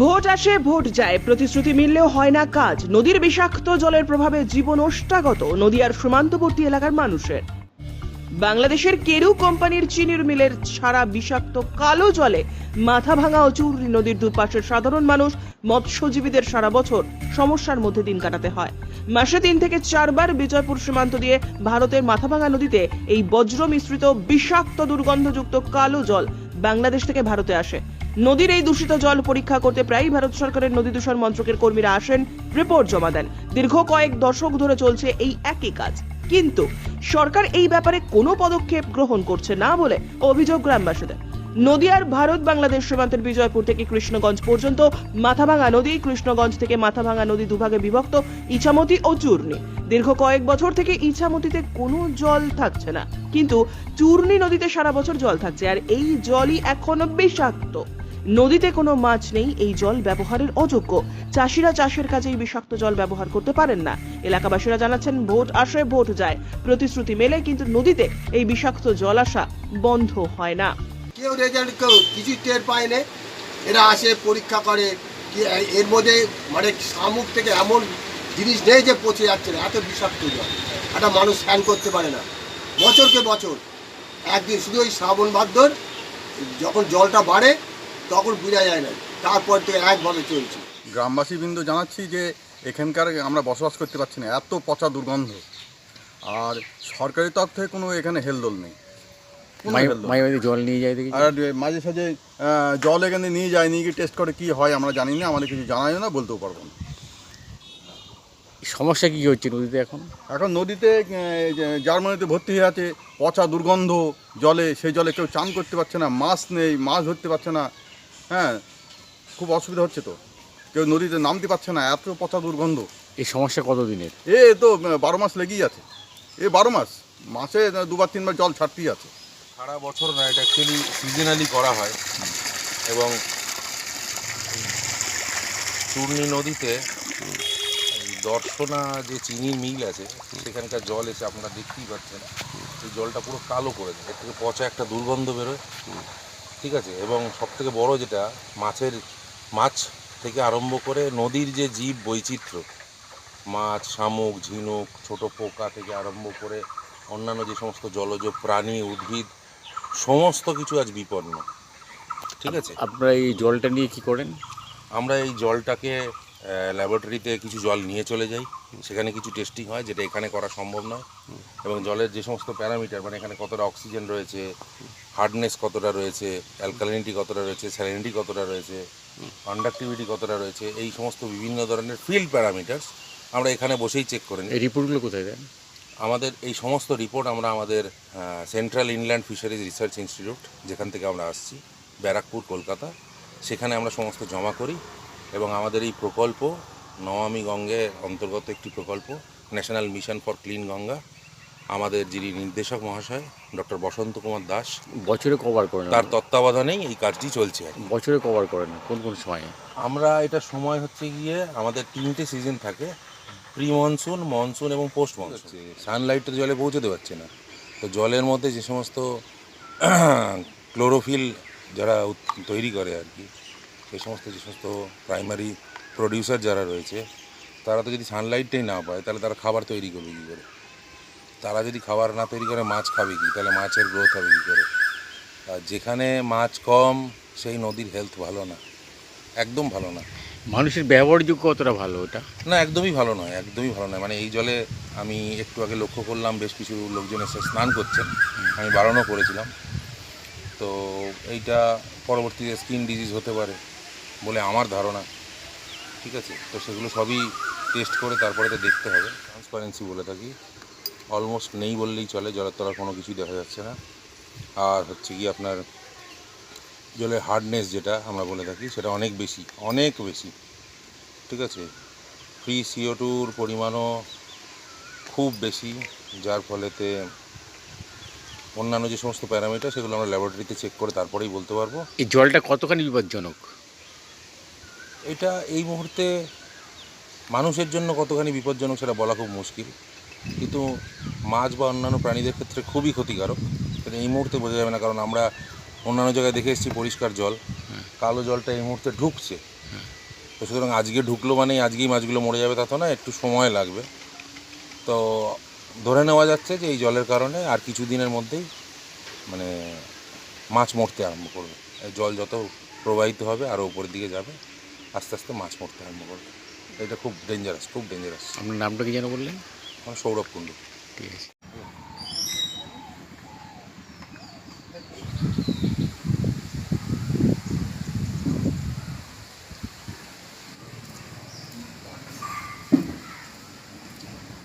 Vote আসে, vote যায়। প্রতিশ্রুতি মিললেও হয় না কাজ। নদীর বিষাক্ত জলের প্রভাবে জীবন ওষ্ঠাগত নদীয়ার সীমান্তবর্তী এলাকার মানুষের। বাংলাদেশের কেরু কোম্পানির চিনির মিলের ছাড়া বিষাক্ত কালো জলে মাথা ভাঙা ও চুরি নদীর দুপাশের সাধারণ মানুষ, মৎস্যজীবীদের সারা বছর সমস্যার মধ্যে দিন কাটাতে হয়। মাসে তিন থেকে চারবার বিজয়পুর সীমান্ত দিয়ে ভারতের মাথাভাঙা নদীতে এই বজ্র মিশ্রিত বিষাক্ত দুর্গন্ধযুক্ত কালো জল বাংলাদেশ থেকে ভারতে আসে। নদীর এই দূষিত জল পরীক্ষা করতে প্রায়ই ভারত সরকারের নদী দূষণ মন্ত্রকের কর্মীরা আসেন, রিপোর্ট জমা দেন। দীর্ঘ কয়েক দশক ধরে চলছে এই একই কাজ। কিন্তু সরকার এই ব্যাপারে কোনো পদক্ষেপ গ্রহণ করছে না বলে অভিযোগ গ্রামবাসীদের। নদিয়ার ভারত বাংলাদেশ সীমান্তের বিজয়পুর থেকে কৃষ্ণগঞ্জ পর্যন্ত মাথাভাঙা নদী, কৃষ্ণগঞ্জ থেকে মাথাভাঙা নদী দুভাগে বিভক্ত ইছামতি ও চূর্ণি। দীর্ঘ কয়েক বছর থেকে ইছামতিতে কোনো জল থাকছে না। কিন্তু চূর্ণি নদীতে সারা বছর জল থাকছে, আর এই জলই এখন বিষাক্ত। নদীতে কোনো মাছ নেই, এই জল ব্যবহারের অযোগ্য। চাষিরা চাষের কাজে এই বিষাক্ত জল ব্যবহার করতে পারেন না। এলাকাবাসীরা জানাচ্ছেন, ভোট আসে ভোট যায়। প্রতিশ্রুতি মেলে, কিন্তু নদীতে এই বিষাক্ত জল আসা বন্ধ হয় না। কেউ রেজাল্ট কেউ কিছু টের পায় না। এরা আসে, পরীক্ষা করে এর মধ্যে মানে শামুক থেকে এমন জিনিস নেই যে পচে যাচ্ছে না, এত বিষাক্ত জল। একটা মানুষ স্নান করতে পারে না। বছরকে বছর। একদিন শুধু ওই শ্রাবণ ভাদ্র যখন জলটা বাড়ে তখন বোঝা যায় না। তারপর থেকে একভাবে চলছে। গ্রামবাসী বিন্দু জানাচ্ছি যে এখানকার আমরা বসবাস করতে পারছি না। এত পচা দুর্গন্ধ। আর সরকারি তরফ থেকে কোনো এখানে হেলদোল নেই। জল নিয়ে যায় দেখি। আর মাঝে সাঝে জল এখানে নিয়ে যায় নিয়ে গিয়ে টেস্ট করে কি হয় আমরা জানি না। আমাদের কিছু জানাই না বলতেও পারব না। সমস্যা কী হচ্ছে নদীতে এখন? এখন নদীতে জার্মানিতে ভর্তি হয়ে আছে পচা দুর্গন্ধ জলে সেই জলে কেউ চান করতে পারছে না মাছ নেই মাছ ধরতে পারছে না। হ্যাঁ খুব অসুবিধা হচ্ছে তো। কেউ নদীতে নামতে পারছে না এত পচা দুর্গন্ধ। এই সমস্যা কতদিনের? এ তো বারো মাস লেগেই আছে। এ বারো মাস মাসে দুবার তিনবার জল ছাড়তেই আছে। সারা বছর না এটা অ্যাকচুয়ালি সিজনালি করা হয়। এবং চূর্ণী নদীতে দর্শনা যে চিনির মিল আছে সেখানকার জল এসে আপনারা দেখতেই পাচ্ছেন। এই জলটা পুরো কালো করে দেয়। এর থেকে পচা একটা দুর্গন্ধ বেরোয়। ঠিক আছে? এবং সব থেকে বড় যেটা মাছের মাছ থেকে আরম্ভ করে নদীর যে জীব বৈচিত্র্য মাছ শামুক ঝিনুক ছোট পোকা থেকে আরম্ভ করে অন্যান্য যে সমস্ত জলজ প্রাণী উদ্ভিদ সমস্ত কিছু আজ বিপন্ন। ঠিক আছে? আপনারা এই জলটা নিয়ে কি করেন? আমরা এই জলটাকে ল্যাবরেটরিতে কিছু জল নিয়ে চলে যাই। সেখানে কিছু টেস্টিং হয় যেটা এখানে করা সম্ভব নয়। এবং জলের যে সমস্ত প্যারামিটার মানে এখানে কতটা অক্সিজেন রয়েছে হার্ডনেস কতটা রয়েছে অ্যালকালিনিটি কতটা রয়েছে স্যালিনিটি কতটা রয়েছে কন্ডাক্টিভিটি কতটা রয়েছে এই সমস্ত বিভিন্ন ধরনের ফিল্ড প্যারামিটার্স আমরা এখানে বসেই চেক করে নিই। এই রিপোর্টগুলো কোথায় দেন? আমাদের এই সমস্ত রিপোর্ট আমরা আমাদের central inland fisheries research institute যেখান থেকে আমরা আসছি ব্যারাকপুর কলকাতা। সেখানে আমরা সমস্ত জমা করি। এবং আমাদের এই প্রকল্প নমামি গঙ্গে অন্তর্গত একটি প্রকল্প national mission for clean Ganga আমাদের যিনি নির্দেশক মহাশয় ডক্টর বসন্ত কুমার দাস বছরে কভার করেন? তার তত্ত্বাবধানেই এই কাজটি চলছে বছরে কভার করেন? কোন কোন সময়ে? আমরা এটা সময় হচ্ছে গিয়ে আমাদের তিনটে সিজন থাকে প্রি মনসুন মনসুন এবং পোস্ট মনসুন সানলাইটটা জলে পৌঁছতে পারছে না। তো জলের মধ্যে যে সমস্ত ক্লোরোফিল যারা তৈরি করে আর কি সেই সমস্ত যে সমস্ত প্রাইমারি প্রডিউসার যারা রয়েছে তারা তো যদি সানলাইটটাই না পায় তাহলে তারা খাবার তৈরি করবে কী করে? তারা যদি খাবার না তৈরি করে মাছ খাবে কি? তাহলে মাছের গ্রোথ হবে কী করে? আর যেখানে মাছ কম সেই নদীর হেলথ ভালো না। একদম ভালো না। মানুষের ব্যবহারযোগ্য কতটা ভালো ওটা? না একদমই ভালো নয় একদমই ভালো নয়। মানে এই জলে আমি একটু আগে লক্ষ্য করলাম বেশ কিছু লোকজন এসে স্নান করছেন। আমি বারণও করেছিলাম। তো এইটা পরবর্তীতে স্কিন ডিজিজ হতে পারে। বলে আমার ধারণা। ঠিক আছে? তো সেগুলো সবই টেস্ট করে তারপরে তো দেখতে হবে। ট্রান্সপারেন্সি বলে থাকি। অলমোস্ট নেই বললেই চলে, জলের তলার কোনো কিছুই দেখা যাচ্ছে না। আর হচ্ছে কি আপনার জলের হার্ডনেস যেটা আমরা বলে থাকি, সেটা অনেক বেশি অনেক বেশি। ঠিক আছে? ফ্রি সিও টুর পরিমাণও খুব বেশি, যার ফলেতে অন্যান্য যে সমস্ত প্যারামিটার, সেগুলো আমরা ল্যাবরেটরিতে চেক করে তারপরেই বলতে পারব। এই জলটা কতখানি বিপজ্জনক? এটা এই মুহূর্তে মানুষের জন্য কতখানি বিপজ্জনক সেটা বলা খুব মুশকিল। কিন্তু মাছ বা অন্যান্য প্রাণীদের ক্ষেত্রে খুবই ক্ষতিকারক। সেটা এই মুহূর্তে বোঝা যাবে না, কারণ আমরা অন্যান্য জায়গায় দেখে এসেছি পরিষ্কার জল। কালো জলটা এই মুহূর্তে ঢুকছে। তো সুতরাং আজকে ঢুকলো মানেই আজকেই মাছগুলো মরে যাবে তা তো না, একটু সময় লাগবে। তো ধরে নেওয়া যাচ্ছে যে এই জলের কারণে আর কিছু দিনের মধ্যেই মানে মাছ মরতে আরম্ভ করবে। জল যত প্রবাহিত হবে আরও উপরের দিকে যাবে। আস্তে আস্তে মাছ মরতে আরম্ভ করবে। এটা খুব ডেঞ্জারাস খুব ডেঞ্জারাস আপনার নামটা কি যেন বললেন? আমার সৌরভ কুণ্ডু। ঠিক আছে।